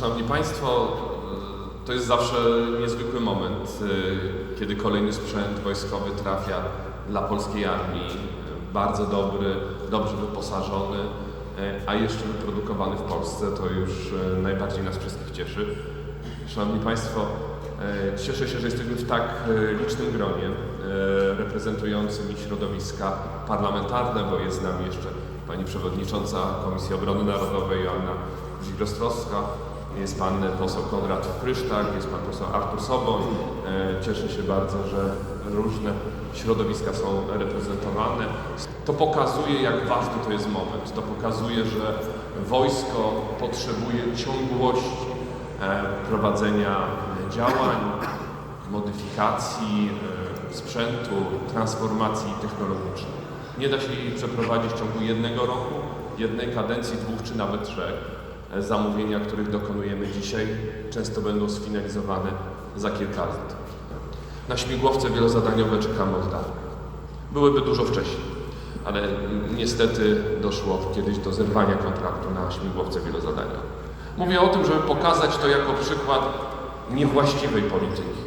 Szanowni Państwo, e, to jest zawsze niezwykły moment, e, kiedy kolejny sprzęt wojskowy trafia dla polskiej armii. E, Bardzo dobry, dobrze wyposażony, a jeszcze wyprodukowany w Polsce, to już najbardziej nas wszystkich cieszy. Szanowni Państwo, cieszę się, że jesteśmy w tak licznym gronie reprezentującym środowiska parlamentarne, bo jest z nami jeszcze Pani Przewodnicząca Komisji Obrony Narodowej Joanna Kuzik-Rostrowska, jest Pan poseł Konrad Prysztak, jest Pan poseł Artur Soboń. E, Cieszę się bardzo, że różne środowiska są reprezentowane. To pokazuje, jak ważny to jest moment. To pokazuje, że wojsko potrzebuje ciągłości e, prowadzenia działań, modyfikacji e, sprzętu, transformacji technologicznej. Nie da się jej przeprowadzić w ciągu jednego roku, jednej kadencji, dwóch czy nawet trzech. E, Zamówienia, których dokonujemy dzisiaj, często będą sfinalizowane za kilka lat. Na śmigłowce wielozadaniowe czekamy od dawna. Byłyby dużo wcześniej, ale niestety doszło kiedyś do zerwania kontraktu na śmigłowce wielozadaniowe. Mówię o tym, żeby pokazać to jako przykład niewłaściwej polityki,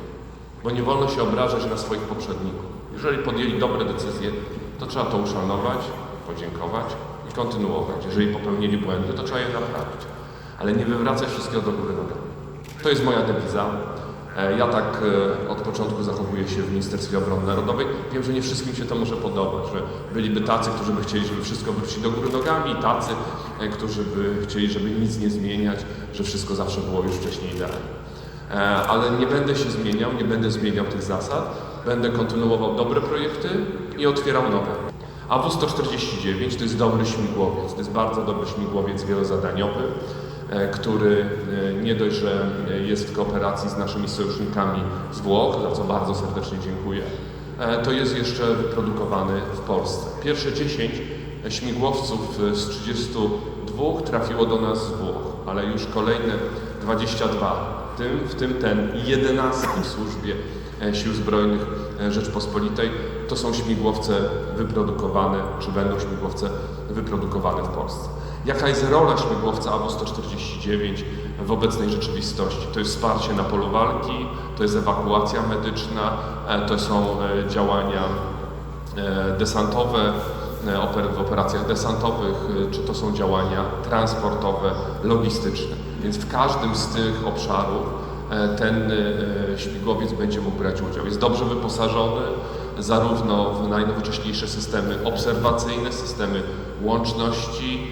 bo nie wolno się obrażać na swoich poprzedników. Jeżeli podjęli dobre decyzje, to trzeba to uszanować, podziękować i kontynuować. Jeżeli popełnili błędy, to trzeba je naprawić, ale nie wywracać wszystkiego do góry nogami. To jest moja dewiza. E, Ja tak e, od początku zachowuję się w Ministerstwie Obrony Narodowej. Wiem, że nie wszystkim się to może podobać, że byliby tacy, którzy by chcieli, żeby wszystko wrócić do góry nogami, tacy, e, którzy by chcieli, żeby nic nie zmieniać, że wszystko zawsze było już wcześniej idealnie. Ale nie będę się zmieniał, nie będę zmieniał tych zasad. Będę kontynuował dobre projekty i otwierał nowe. A W-149 to jest dobry śmigłowiec, to jest bardzo dobry śmigłowiec wielozadaniowy, który e, nie dość, że e, jest w kooperacji z naszymi sojusznikami z Włoch, za co bardzo serdecznie dziękuję, e, to jest jeszcze wyprodukowany w Polsce. Pierwsze 10 śmigłowców e, z 32 trafiło do nas z Włoch, ale już kolejne 22, w tym, w tym ten 11 w służbie e, Sił Zbrojnych e, Rzeczpospolitej, to są śmigłowce wyprodukowane, czy będą śmigłowce wyprodukowane w Polsce. Jaka jest rola śmigłowca AW-149 w obecnej rzeczywistości? To jest wsparcie na polu walki, to jest ewakuacja medyczna, e, to są e, działania e, desantowe, w operacjach desantowych, czy to są działania transportowe, logistyczne. Więc w każdym z tych obszarów ten śmigłowiec będzie mógł brać udział. Jest dobrze wyposażony zarówno w najnowocześniejsze systemy obserwacyjne, systemy łączności,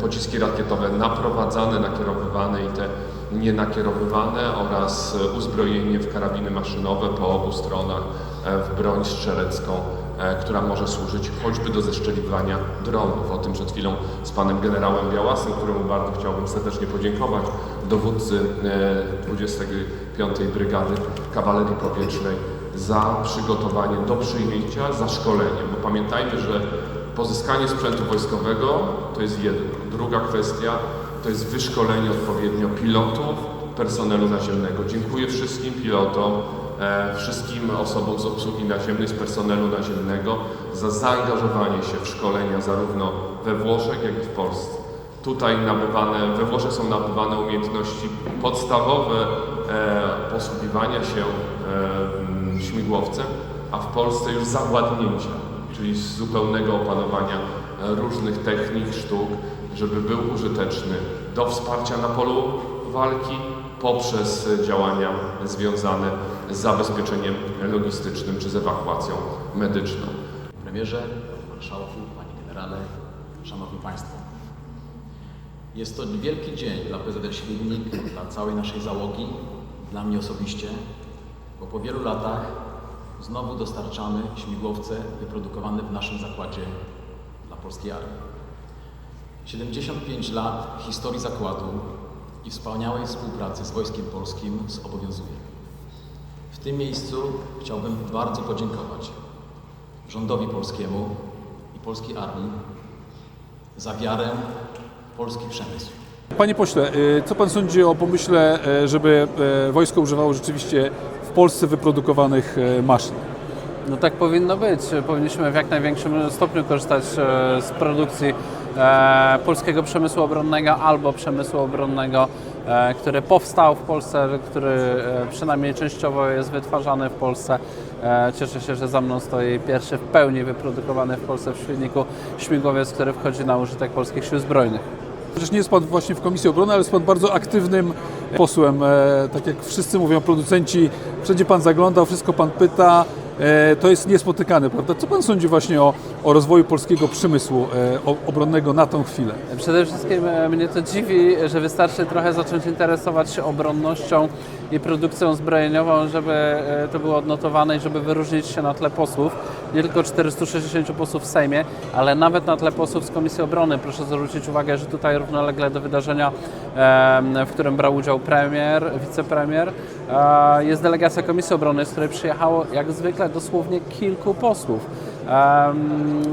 pociski rakietowe naprowadzane, nakierowywane i te nienakierowywane oraz e, uzbrojenie w karabiny maszynowe po obu stronach, e, w broń strzelecką, e, która może służyć choćby do zeszczeliwania dronów. O tym przed chwilą z panem generałem Białasem, któremu bardzo chciałbym serdecznie podziękować, dowódcy e, 25. Brygady Kawalerii Powietrznej za przygotowanie do przyjęcia, za szkolenie, bo pamiętajmy, że pozyskanie sprzętu wojskowego to jest jedno. Druga kwestia to jest wyszkolenie odpowiednio pilotów, personelu naziemnego. Dziękuję wszystkim pilotom, e, wszystkim osobom z obsługi naziemnej, z personelu naziemnego za zaangażowanie się w szkolenia zarówno we Włoszech, jak i w Polsce. Tutaj nabywane, we Włoszech są nabywane umiejętności podstawowe e, posługiwania się e, śmigłowcem, a w Polsce już zawładnięcia, czyli z zupełnego opanowania e, różnych technik, sztuk, żeby był użyteczny do wsparcia na polu walki poprzez działania związane z zabezpieczeniem logistycznym czy z ewakuacją medyczną. Premierze, Marszałku, Panie Generale, Szanowni Państwo. Jest to wielki dzień dla PZR Świdnik, dla całej naszej załogi, dla mnie osobiście, bo po wielu latach znowu dostarczamy śmigłowce wyprodukowane w naszym zakładzie dla polskiej armii. 75 lat historii zakładu i wspaniałej współpracy z Wojskiem Polskim zobowiązuje. W tym miejscu chciałbym bardzo podziękować rządowi polskiemu i polskiej armii za wiarę w polski przemysł. Panie pośle, y, co pan sądzi o pomyśle, e, żeby e, wojsko używało rzeczywiście Polsce wyprodukowanych e, maszyn? No tak powinno być. Powinniśmy w jak największym stopniu korzystać e, z produkcji e, polskiego przemysłu obronnego albo przemysłu obronnego który powstał w Polsce, który przynajmniej częściowo jest wytwarzany w Polsce. Cieszę się, że za mną stoi pierwszy w pełni wyprodukowany w Polsce w Świdniku śmigłowiec, który wchodzi na użytek polskich sił zbrojnych. Chociaż nie jest Pan właśnie w Komisji Obrony, ale jest Pan bardzo aktywnym posłem. E, tak jak wszyscy mówią producenci, wszędzie Pan zaglądał, wszystko Pan pyta. E, to jest niespotykane, prawda? Co Pan sądzi właśnie o, o rozwoju polskiego przemysłu e, obronnego na tą chwilę? Przede wszystkim mnie to dziwi, że wystarczy trochę zacząć interesować się obronnością i produkcją zbrojeniową, żeby to było odnotowane i żeby wyróżnić się na tle posłów. Nie tylko 460 posłów w Sejmie, ale nawet na tle posłów z Komisji Obrony. Proszę zwrócić uwagę, że tutaj równolegle do wydarzenia, w którym brał udział premier, wicepremier, e, jest delegacja Komisji Obrony, z której przyjechało jak zwykle dosłownie kilku posłów.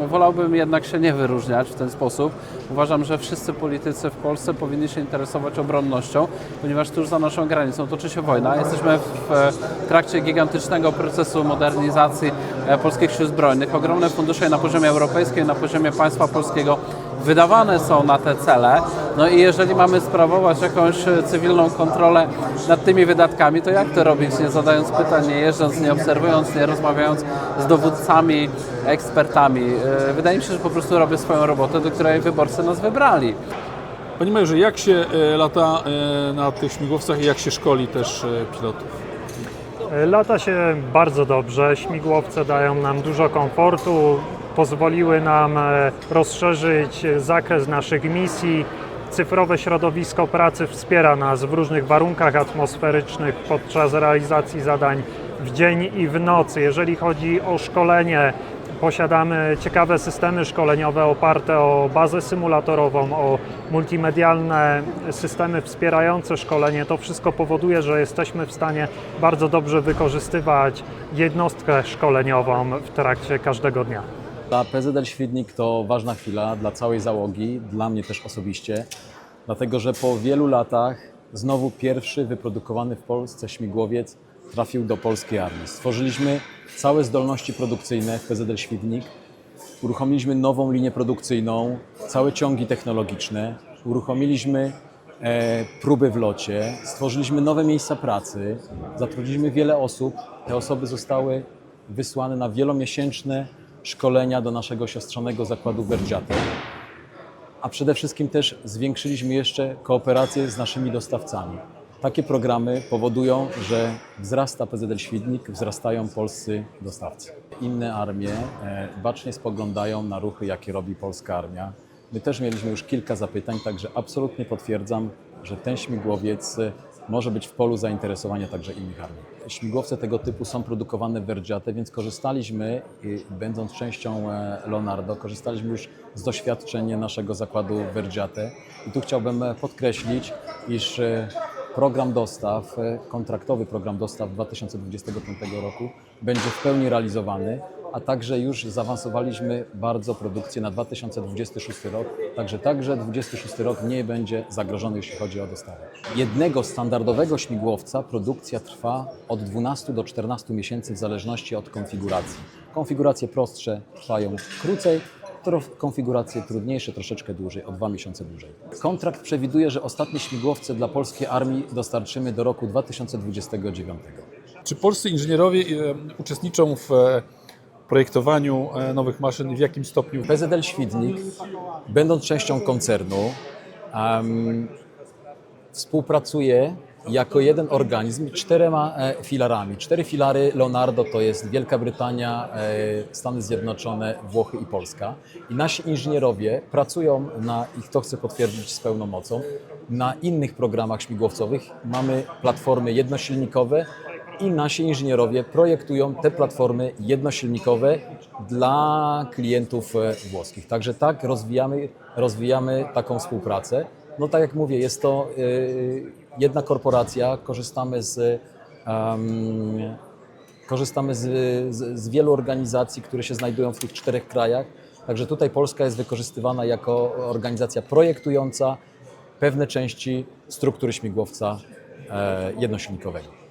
Wolałbym jednak się nie wyróżniać w ten sposób. Uważam, że wszyscy politycy w Polsce powinni się interesować obronnością, ponieważ tuż za naszą granicą toczy się wojna. Jesteśmy w trakcie gigantycznego procesu modernizacji e, polskich sił zbrojnych. Ogromne fundusze na poziomie europejskim, na poziomie państwa polskiego wydawane są na te cele. No i jeżeli mamy sprawować jakąś cywilną kontrolę nad tymi wydatkami, to jak to robić, nie zadając pytań, nie jeżdżąc, nie obserwując, nie rozmawiając z dowódcami, ekspertami. E, Wydaje mi się, że po prostu robię swoją robotę, do której wyborcy nas wybrali. Panie Majorze, jak się e, lata e, na tych śmigłowcach i jak się szkoli też pilotów? Lata się bardzo dobrze, śmigłowce dają nam dużo komfortu, pozwoliły nam e, rozszerzyć zakres naszych misji. Cyfrowe środowisko pracy wspiera nas w różnych warunkach atmosferycznych podczas realizacji zadań w dzień i w nocy. Jeżeli chodzi o szkolenie, posiadamy ciekawe systemy szkoleniowe oparte o bazę symulatorową, o multimedialne systemy wspierające szkolenie. To wszystko powoduje, że jesteśmy w stanie bardzo dobrze wykorzystywać jednostkę szkoleniową w trakcie każdego dnia. Dla PZL Świdnik to ważna chwila dla całej załogi, dla mnie też osobiście, dlatego że po wielu latach znowu pierwszy wyprodukowany w Polsce śmigłowiec trafił do polskiej armii. Stworzyliśmy całe zdolności produkcyjne w PZL Świdnik, uruchomiliśmy nową linię produkcyjną, całe ciągi technologiczne, uruchomiliśmy e, próby w locie, stworzyliśmy nowe miejsca pracy, zatrudniliśmy wiele osób. Te osoby zostały wysłane na wielomiesięczne szkolenia do naszego siostrzanego zakładu Vergiate. A przede wszystkim też zwiększyliśmy jeszcze kooperację z naszymi dostawcami. Takie programy powodują, że wzrasta PZL Świdnik, wzrastają polscy dostawcy. Inne armie e, bacznie spoglądają na ruchy, jakie robi polska armia. My też mieliśmy już kilka zapytań, także absolutnie potwierdzam, że ten śmigłowiec e, może być w polu zainteresowania także innych armii. Śmigłowce tego typu są produkowane w Vergiate, więc korzystaliśmy, będąc częścią e, Leonardo, korzystaliśmy już z doświadczeń naszego zakładu Vergiate. I tu chciałbym e, podkreślić, iż e, program dostaw, kontraktowy program dostaw 2025 roku będzie w pełni realizowany, a także już zaawansowaliśmy bardzo produkcję na 2026 rok, także także 26 rok nie będzie zagrożony, jeśli chodzi o dostawy. Jednego standardowego śmigłowca produkcja trwa od 12 do 14 miesięcy w zależności od konfiguracji. Konfiguracje prostsze trwają krócej, konfiguracje trudniejsze troszeczkę dłużej, o dwa miesiące dłużej. Kontrakt przewiduje, że ostatnie śmigłowce dla polskiej armii dostarczymy do roku 2029. Czy polscy inżynierowie e, uczestniczą w e, projektowaniu e, nowych maszyn w jakim stopniu? PZL Świdnik, będąc częścią koncernu, em, współpracuje jako jeden organizm czterema e, filarami. Cztery filary Leonardo to jest Wielka Brytania, e, Stany Zjednoczone, Włochy i Polska. I nasi inżynierowie pracują na, i to chcę potwierdzić z pełną mocą, na innych programach śmigłowcowych. Mamy platformy jednosilnikowe i nasi inżynierowie projektują te platformy jednosilnikowe dla klientów e, włoskich. Także tak rozwijamy, rozwijamy taką współpracę. No tak jak mówię, jest to y, jedna korporacja, korzystamy z, em, korzystamy z, z, z wielu organizacji, które się znajdują w tych czterech krajach. Także tutaj Polska jest wykorzystywana jako organizacja projektująca pewne części struktury śmigłowca e, jednosilnikowego.